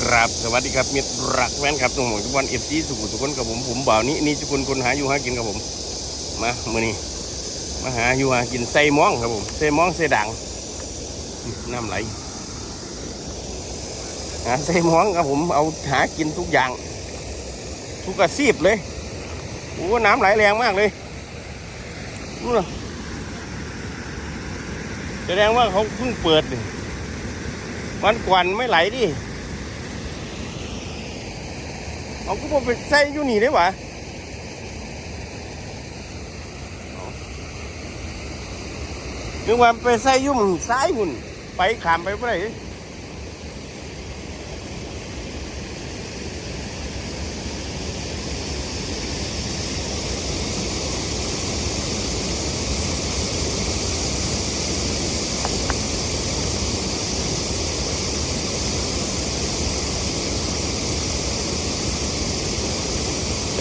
ครับสวัสดีครับมิตรรักแฟนครับทุกหมทุกวันเอฟซีสุขุทุกคนกับผมผมบ่าวนี้นี่ทุกคนคนหาอยู่หากินกับผมมาเมื่อนี้มาหาอยู่หากินใส่หมองครับผมใส่หมองใส่ด่างน้ำไหลหาใส่หมองครับผมเอาหากินทุกอย่าง ทุกอาชีพเลยโอ้น้ำไหลแรงมากเลยนู่นนะแสดงว่าเขาเพิ่งเปิดวันก่อนไม่ไหลดิ เอากูบอกไปใส่อยู่นี่ได้หวะเอานึกว่าไปใส่อยุ่มึงซ้ายหุ่นไปขามไปเมื่อไหร่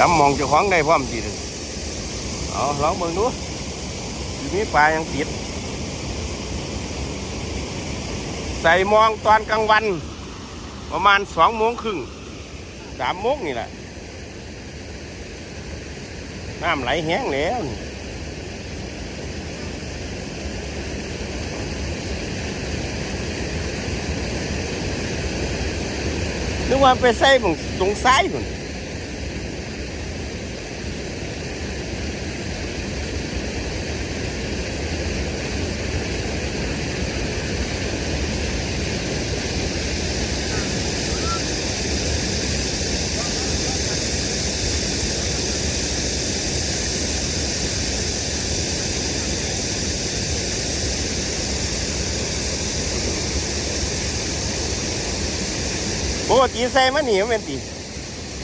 จำมองเจ้าของได้พร้อมสิเอาลองเบิ่งดูอยู่มีปลายังติด ใส่มองตอนกลางวัน ประมาณสองโมงครึ่งสามโมงนี่แหละน้ำไหลแห้งแล้วนี่นึกว่าไปใส่หม้องตรงซ้ายนู่น ปกติใส่มันหนีมันเป็นตี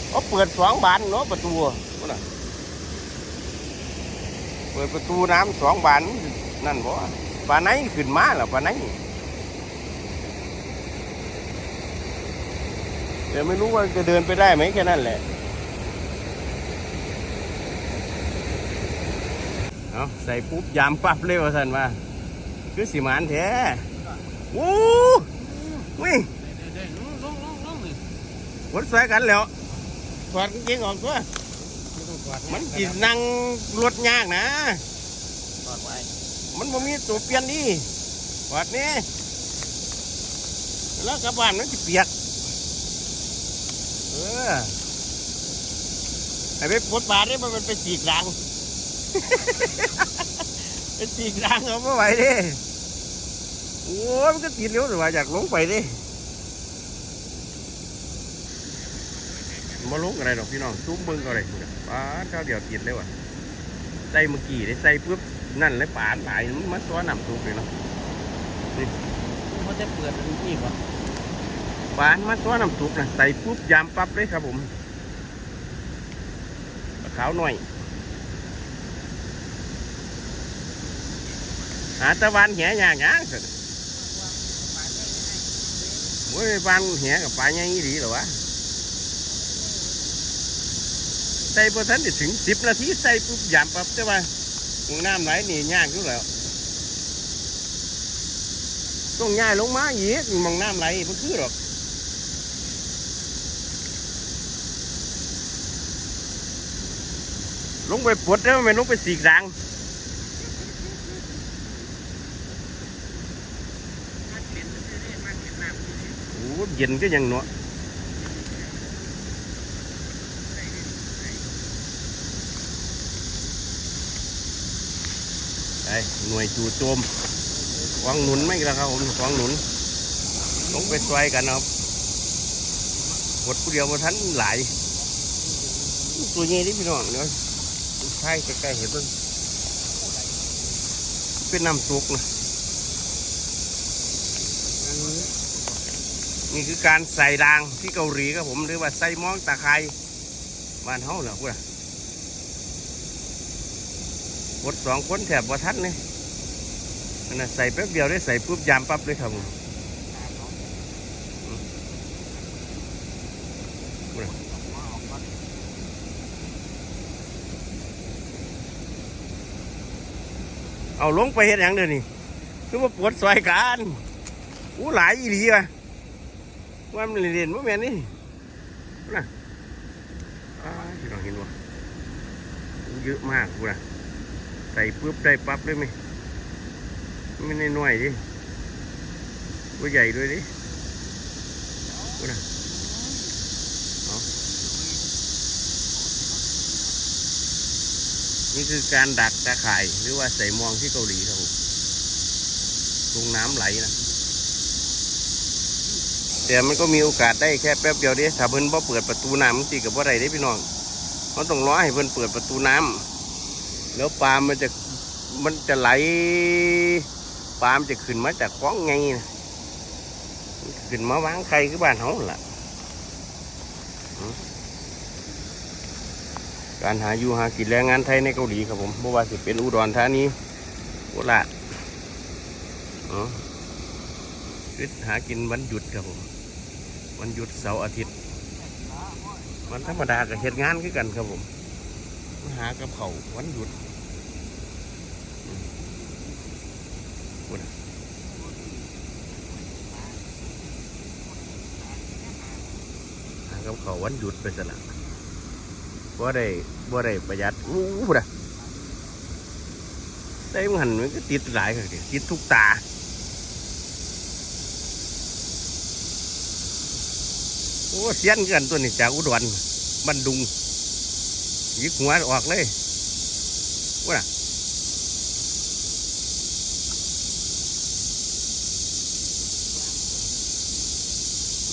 เขาเปิดสองบานเนาะประตูน่ะเปิดประตูน้ำสองบานนั่นบ่ปลาไหนขึ้นมาแล้วปลาไหนแต่ไม่รู้ว่าจะเดินไปได้ไหมแค่นั้นแหละเอาใส่ปุ๊บยามปั๊บเลยว่าสันว่า คือสิหมานแท้โอ้วิ่ วดสวยกันแล้วถอดกางเกงออกตัวมันจีนั่งรถยากนะถอดไว้มันบ่มีตัวเปลี่ยนดีถอดนี่แล้วกลับบ้านมันจะเปียกเออไอ้ไปปวดบาดนี่มันเป็นสีกรังเป็นสีกรังเอาไม่ไหวเดิโอ้ยมันก็ติดเร็วหรือว่าอยากลงไปเดิ มาลงอะไรหรอกพี่น้องซุ้มเบิ้งก็อะไรป้าดข้าวเดียวติดเลยว่ะใส่เมื่อกี้ได้ใส่ปุ๊บนั่นเลยป่านหลายมันมาซ้อนน้ำซุปเลยเนาะมันจะเปิดเป็นที่ป่ะป่านมาซ้อนน้ำซุปนะใส่ปุ๊บยามปั๊บเลยครับผมปลาขาวหน่อยหาตะวันแหย่ย่างย่างสิโอ้ยวันแหกับปลาใหญ่อีหลีเหรอวะ ใส่พอทันได้ถึงสิบนาทีใส่ปุ๊บยามปั๊บแต่ว่าหงน้ำไหลนี่ยากอยู่แล้วต้องย้ายลงมาอีกมองน้ำไหลมันคือหรอกลงไปปวดแล้วมันลงไปสีกดังโอ้เย็นก็ยังเนาะ หน่วยจู่โจมวางหนุนไม่แล้วครับผมวางหนุนลงไปซอยกันนะครับกดผู้เดียวมาทันหลายตัวนี้นี่พี่น้องเนาะใช่ใกล้ๆเห็นต้นเป็นน้ำซุกนะนี่คือการใส่รางที่เกาหลีครับผมหรือว่าใส่มองตะไคร้บ้านเฮาเหรอพวกน่ะ กดสองคนแถบว่าทันเลยอันน่ะใส่แป๊บเดียวได้ใส่ปุ๊บยามปั๊บเลยครับผมเอาลงไปเห็นอย่างเดียวนี่คือว่าปวดซอยกันอู้หลายอีหลีว่ะว่ามันเรียนว่าแม่นนี่นะอ้ายพี่น้องเห็นบ่าเยอะมากกูนะ ใส่ปุ๊บได้ปั๊บเลยไหมไม่ได้น้อยดิตัวใหญ่ด้วยดิกูนะนี่คือการดักตาข่ายหรือว่าใส่มองที่เกาหลีครับผมตรงน้ำไหลนะแต่มันก็มีโอกาสได้แค่แป๊บเดียวเด้ถ้าเพิ่นบ่เปิดประตูน้ำสิกับว่าไรได้พี่น้องมันต้องรอให้เพิ่นเปิดประตูน้ำ แล้วปลามันจะมันจะไหลปลามันจะขึ้นมาจากคลองไงนะขึ้นมาวางไข่คือบ้านเฮาล่ะ การหาอยู่หากินแรงงานไทยในเกาหลีครับผมบ่ว่าสิเป็นอุดรธานีโคราชคือหากินวันหยุดครับผมวันหยุดเสาร์อาทิตย์ วันธรรมดาก็เฮ็ดงานคือกันครับผม มาหากับเขาวันหยุดอืมพูดน่ะหากับเขาวันหยุดไปสละบ่าได้บ่าได้ประหยัดอู้พูดะได้มันหันมันก็ติดหลายครับติดทุกตาโอ้เสียนกันตัวนี้จากอุดรบันดุง ยิกหัวออกเลยว่า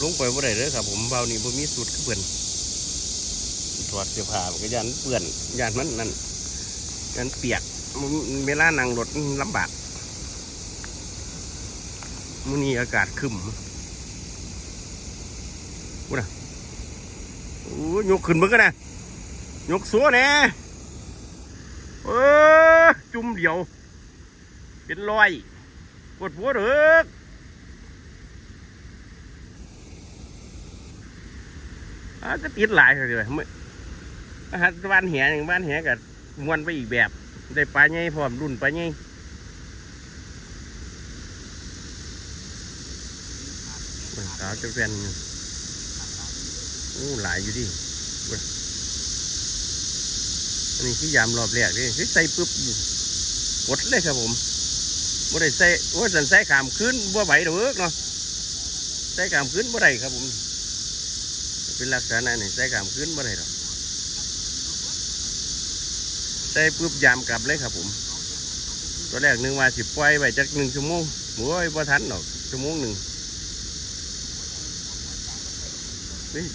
ลงไปบ่ได้เลยครับผมเบานี่บ่มีสุดเปื่อนถอดเสื้อผ้าก็ยันเปื่อนยันมันนั่นยันเปียกมันเวลานั่งรถลำบากมื้อนี้อากาศครึ้มโอ้ยยกขึ้นมึงกันนะ ยกสัวแน่เออจุ่มเดียว เป็นรอยปวดหัวเด้ออาก็ติดหลายเลยไม่อาหารบ้านแหอย่างบ้านแหกับมวนไปอีกแบบ ได้ปลาใหญ่พร้อมรุ่นปลาใหญ่โอ้ยสาวจะเป็นอู้หลายอยู่ดิ อันนี้คือยามรอบแรกดิคือใส่ปุ๊บกดเลยครับผมบ่ได้ใส่โอ้ยสันใส่ขามขึ้นบ่ไหวดอกเนาะใส่ขามขึ้นบ่ได้ครับผม เป็นลักษณะนี่ใส่ขามขึ้นบ่ได้หรอกใส่ปุ๊บยามกลับเลยครับผมตัวแรกนึงว่าสิปล่อยไว้จักหนึ่งชั่วโมงโอ้ยบ่ทันหรอกชั่วโมงหนึ่ง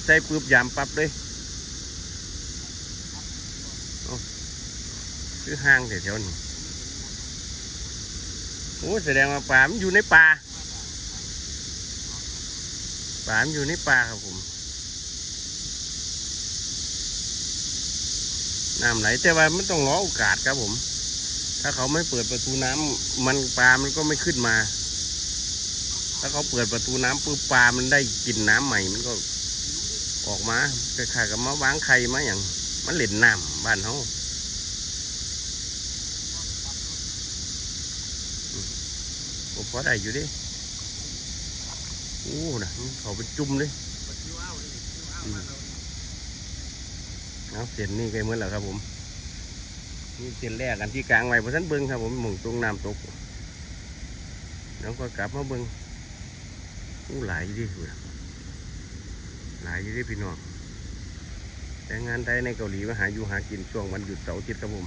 ใส่ปุ๊บยามปั๊บเลยเอา คือห้างแถวๆนี้โอ้แสดงว่าป่ามันอยู่ในป่าป่ามันอยู่ในป่าครับผมน้ำไหลแต่ว่ามันต้องรอโอกาสครับผม ถ้าเขาไม่เปิดประตูน้ำมันปลามันก็ไม่ขึ้นมา ถ้าเขาเปิดประตูน้ำปุ๊บปลามันได้กินน้ำใหม่มันก็ออกมาคล้ายๆกับมาวางไข่มาอย่างมันเล่นน้ำบ้านเขาอืมผม พอได้อยู่ดิโอ้นะมันเขาเป็นจุ่มเลยเอาเส้นนี่ไกลเหมือนแล้วครับผมนี่เส้นแรกกันที่กลางไว้เพราะท่านเบิ้งครับผมหมุ่งตรงน้ำตกแล้วก็กลับมาเบิ้งอู้หลายอยู่ดิหลายอยู่ที่พี่น้องแต่งงานไทยในเกาหลีมาหาอยู่หากินช่วงวันหยุดเสาร์อาทิตย์ครับผม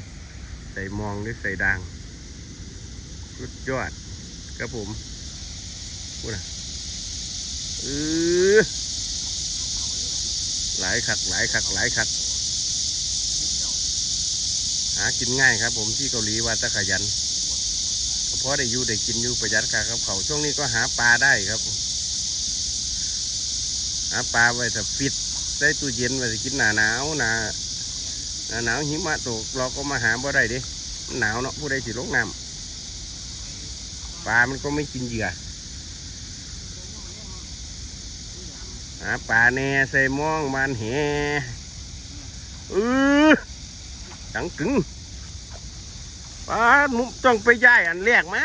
ใส่มองหรือใส่ดางสุดยอด ครับผมพูดนะเออหลายขักหลายขักหลายขักหากินง่ายครับ ผมที่เกาหลีว่าตะขยันเพราะได้อยู่ได้กินอยู่ประหยัดค่ากับเขาช่วงนี้ก็หาปลาได้ครับ หาปลาไว้ถ้าปิดใส่ตู้เย็นไว้กินหนาหนาวหนาหนาหนาวหิมะตกเราก็มาหาบ่ได้ดิหนาวเนาะผู้ใดสิลงน้ำ ปลามันก็ไม่กินเหยื่อหาปลาแน่ใส่มองบานแหเออดังกึงปลาหมุต้องไปย้ายอันแรกมา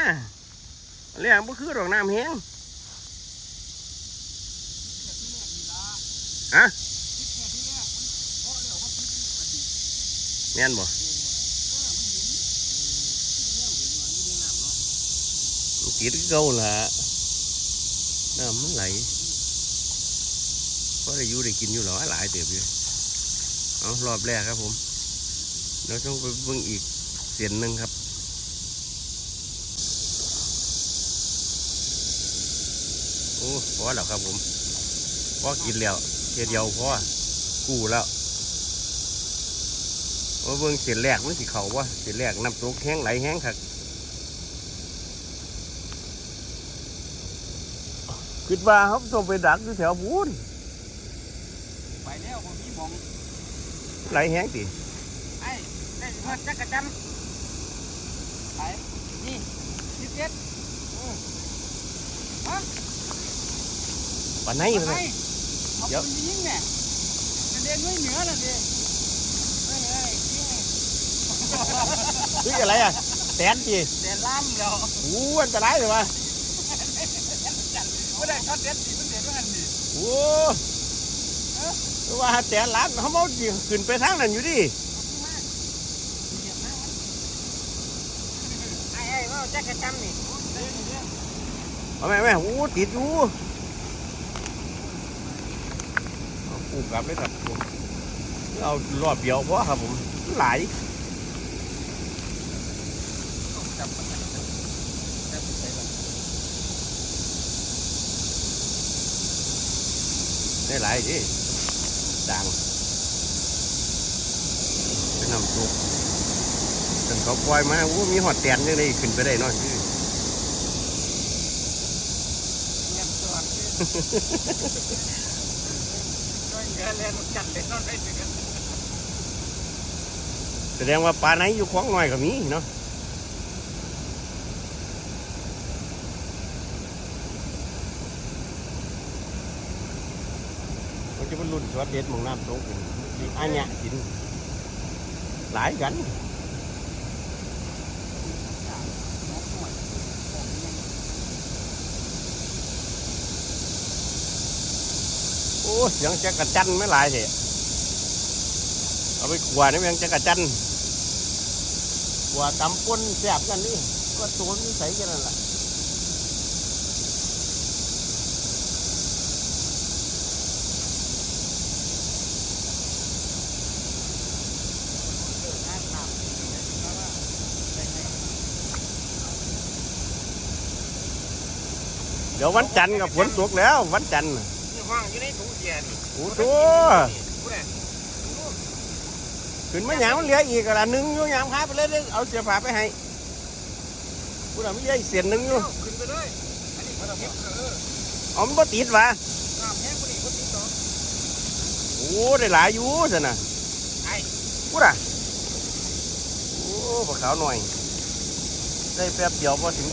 อันแรกมันคือดอกน้ำแห้งฮะแม่นบ่มัน ติดเก่าละน้ำมันไหลเพราะได้อยู่ได้กินอยู่หรอหลายเติบอยู่เอารอบแรกครับผมเดี๋ยวต้องไปเบิ่งอีกเสียนหนึ่งครับโอ้พอแล้วครับผมพอกินแล้วเทียเดียวพอกู้แล้วว่าเบิ่งเสียนแรกมันสิเขาวะเสียนแรกน้ำตกแห้งไหลแห้งครับ คิดว่าเขาต้องไปดักอยู่แถวพูนไปแล้วผมมีหมองไหลแห้งติไอ้ได้เงินจักรจันทร์ไปนี่สิบเจ็ดปานไหนไปมันเอาปืนไปยิงเนี่ยกระเด็นไม่เหนือน่ะดิไม่เหนือไอ้ยิงนี่อะไรอะแตนจีแต่ล้ำแล้วอู้อันตรายเลยวะ ไม่ได้ช็อตเด็ดสิมันเด็ดว่างันดิโอ้เพราะว่าแตนล้านเขาเอาสิขึ้นไปทางนั้นอยู่ดิไอ้ไอ้ว่าจักรจันทร์นี่เอาแม่แม่โอ้ติดอยู่เอาปูกลับเลยครับผมเอารอบเดียวพอครับผมหลายจับมันจับจับใส่ละ ได้หลายดิดังเป็นน้ำตกจนเขาปล่อยมาโอ้มีหอดแตนยังไงขึ้นไปได้น้อยขึ้นจัดเล่นนอแสดงว่าปลาไหนอยู่คล้องหน่อยก็มีเนาะ มันจะเป็นรุ่นสวัสดเด็ดหมองน้ำตกเป็นอันเนี้ยกิน หลายกันโอ้ยยังจะกระจันไม่หลายเถอเอาไปขวานี่ยังจะกระจันขวาตำก้นแสบกันนี่ก็ตัวนี้ใส่กันนั่นแหละ เดี๋ยววันจันทร์กับฝนตกแล้ว วันจันทร์น่ะนี่ห้องอยู่ในถุงเสียนี่โอ้โหผู้ใดขึ้นมาหยามมันเหลืออีกอะไรหนึ่งอยู่หยามขายไปเลยเด้อเอาเสียผ้าไปให้กูน่ะไม่ใช่เสียนหนึ่งอยู่ขึ้นไปเลยอันนี้เขาทำเออเอามันบ่ติดวะน้ำแห้งคนนี้คนนี้ต่อโอ้ได้หลายอยู่สินะไอ้กูน่ะโอ้ปลาขาวหน่อยได้แป๊บเดียวพอถึง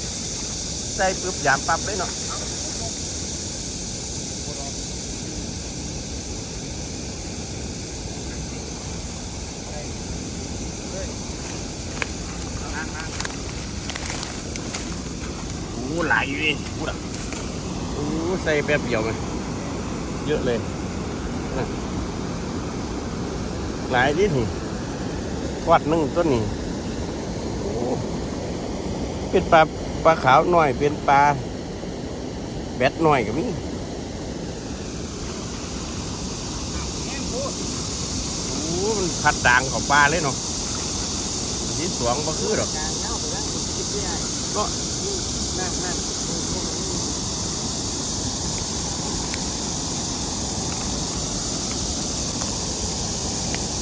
ใส่ปุ๊บยามปั๊บเลยเนาะ โอ้หลายอยู่ดิกูน่ะโอ้ใส่แป๊บเดียวมันเยอะเลยหลายดินี่กวาดหนึ่งต้นนี้เป็นปลาปลาขาวหน่อยเป็นปลาแบดหน่อยก็มีแห้งพูดโอ้มันพัดด่างของปลาเลยเนาะที่สวงก็คือดอกจางเงาไปแล้วคิดได้ เนาะ นั่งนั่ง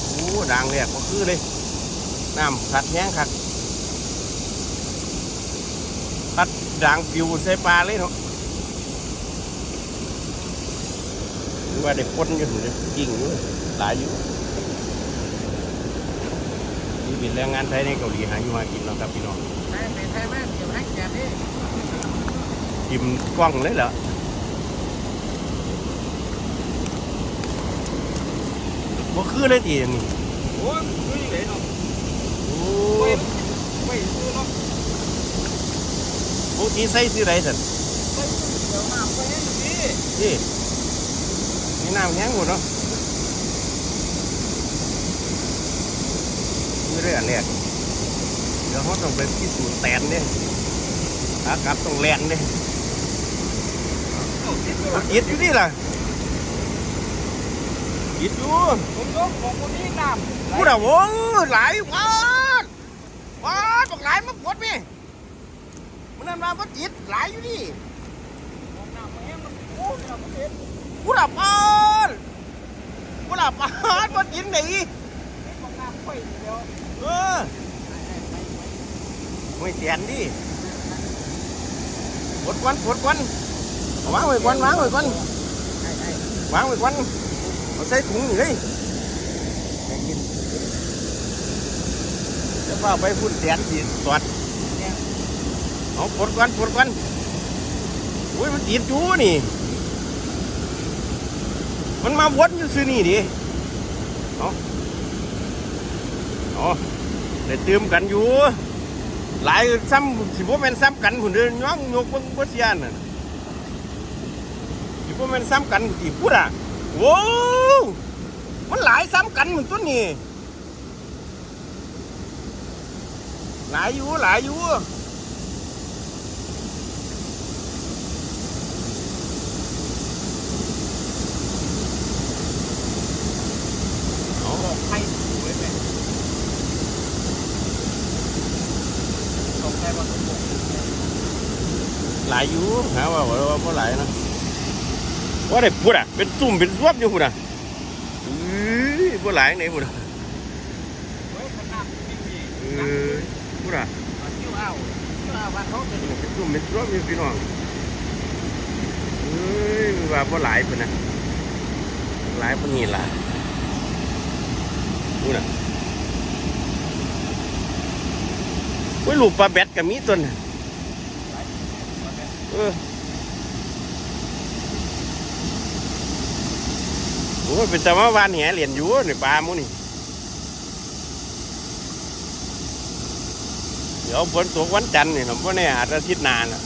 โอ้ ด่างแรกก็คือเลยน้ำพัดแห้งคักพัดด่างปิวใส่ปลาเลยเนาะหรือว่าได้พ่นอยู่ถึงจะจริงอยู่หลายอยู่นี่เป็นแรงงานไทยในเกาหลีหาอยู่หากินเนาะครับพี่น้องแม่เป็นไทยแม่เดี๋ยวให้แกนี่กิมกล้องเลยเหรอบ่คือเลยตีอย่างนี้ โอ้ยดูยังไงเนาะโอ้ไม่ยไม่ซื้อเนาะปกติใส่ซื้อไรสันไม่เดี๋ยวมาไปให้ดีนี่แหนี่น้ำแห้งหมดเนาะนี่เรื่องแรกเดี๋ยวเขาต้องไปพิสูจน์แตนเนี่ยขากลับต้องแลนเนี่ยอิดอยู่นี่ล่ะอิดอยู่ผมยกของคนนี้น้ำ พูดอะวงหลายวาดวาดบอกหลายมาปวดมีมันนั่นมาวัดจิตหลายอยู่นี่ของน้ำมันเองมันโอ้ยเราไม่เห็นพูดอะปานพูดอะปานวัดจิตไหนของน้ำค่อยเดียวเออไม่เสียนดิปวดควันปวดควันเอาวางไว้ควันวางไว้ควันวางไว้ควันเอาใส่ถุงนี่เลย จะพาไปพุ่นเสียนสีสวดเอาปวดควันปวดควันโอ้ยมันติดอยู่นี่ มันมาวนอยู่ซื่อนี่ดิเอาเอาได้เติมกันอยู่ หลายซ้ำสิบ่แม่นซ้ำกันหุ่นเดินย่องยกเบิ่งบ่เสียน่ะสิบ่แม่นซ้ำกันสิพูดอะโว้วมันหลายซ้ำกันเหมือนตัวนี้ หลายอยู่หลายอยู่เอาบอกให้สวยไหมส่งแค่วันทุกคนหลายอยู่หาว่าว่าว่าบ่หลายนะว่าได้พูดอะเป็นตุ่มเป็นรวบอยู่พูดอะอื้อบ่หลายไหนพูดอะ เฮ้ยมันน้ำไม่มี เออ พูดอะมันคิ้วอ้าวคิ้วอ้าวว่าเขาจะเป็นตุ่มเป็นรวบอยู่พี่น้องเอ้ยว่าบ่หลายพุ่นน่ะหลายปานนี้ล่ะพูดอะโอ้ยลูกปลาแบดก็มีตัวน่ะเออโอ้ยเป็นแต่ว่าวานแหเหรียญอยู่นี่ปลาหมูนี่ ดี๋ยวฝนตกวันจันทร์นี่ผมว่าแน่อาจจะอาทิตย์นานละ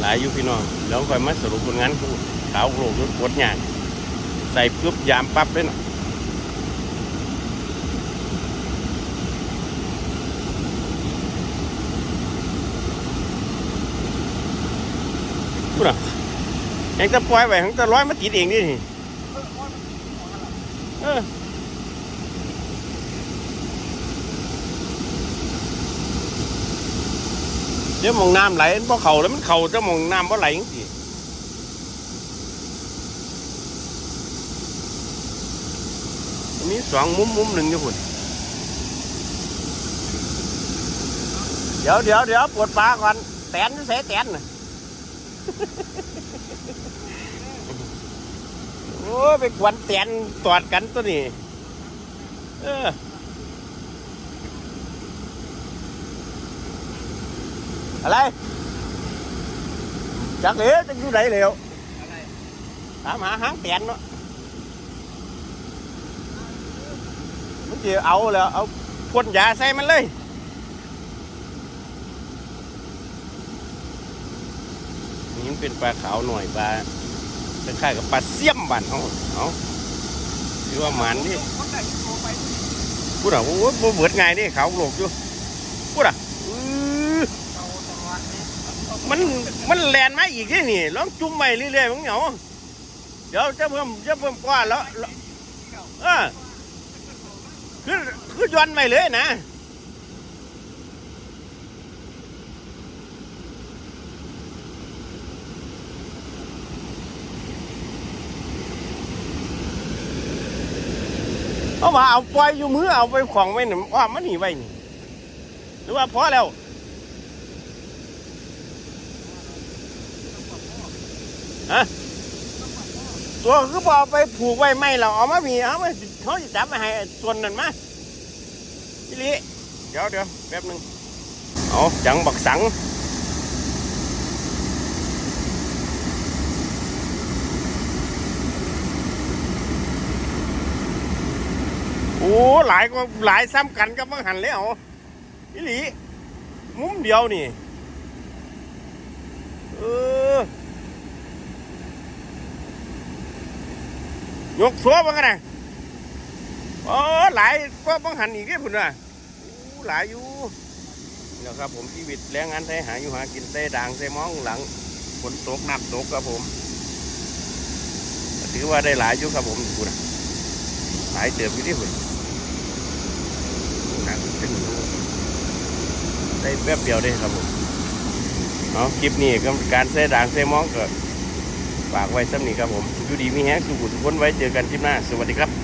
หลายอยู่พี่น้องแล้วค่อยมาสรุปผลงานกูขาวโลกรถกดงานใส่ปุ๊บยามปั๊บเลยเนาะพูดอะ เองจะปล่อยไว้ของจะร้อยมาติดเองนี่นี่เออเดี๋ยวมองน้ำไหลเพราะเขาแล้วมันเขาจะมองน้ำเพราะไหลจังมีสองมุมมุมหนึ่งอยู่คุณเดี๋ยวเดี๋ยวเดี๋ยวปวดปลาก่อนแตนจะเสแตนน่ะ โอ้ไปกวนแตนตอดกันตัวนี้ เอออะไรจักเหลวจะอยู่ไหนเหลวอะไรถามหาหางแตนเนาะมันจะเอาแล้วเอาพ่นยาใส่มันเลย นี่มันเป็นปลาขาวหน่อยปลาคล้ายๆกับปลาเสี่ยมบ้านเขาเอาหรือว่าหมันนี่พูดอะโอ้ยบ่เบิดไงนี่ขาวโลกอยู่พูดอะมันมันแลนมาอีกนี่นี่ลองจุ่มไปเรื่อยๆมึงเหงาเดี๋ยวจะเพิ่มจะเพิ่มกว่าแล้วแล้วเออคือคือย้อนไปเลยนะ เอามาเอาปล่อยอยู่มือเอาไปของไว้หนึ่งว่ามันหนีไว้นี่หรือว่าพอแล้วฮะตัวคือบอไปผูกไว้ไม่เราเอามามีเอามาเขาจะจับมาให้ส่วนนั้นมาพี่ลิเดี๋ยวเดี๋ยวแป๊บหนึ่งเอาจังบักสัง อ้หลายก็หลายซ้ำกันก็บังหันแล้วอีหลีมุมเดียวนี่ เออยกสัวมากันนะโอ้หลายก็บังหันอีกเด้อพุ่นว่ะอู้หลายอยู่นะครับผมชีวิตแรงงานไทยหาอยู่หากินเต้ด่างเต้มองหลังฝนตกน้ำตกครับผม ถือว่าได้หลายอยู่ครับผมพุ่นน่ะหลายเติบอยู่ที่พุ่นหนักขึ้น ได้แป๊บเดียวได้ครับผมเอาคลิปนี้ก็การเส้ด่างเส้มองก็ฝากไว้สักนี้ครับผมอยู่ดีมีแฮงสุขุทุกคนไว้เจอกันคลิปหน้า สวัสดีครับ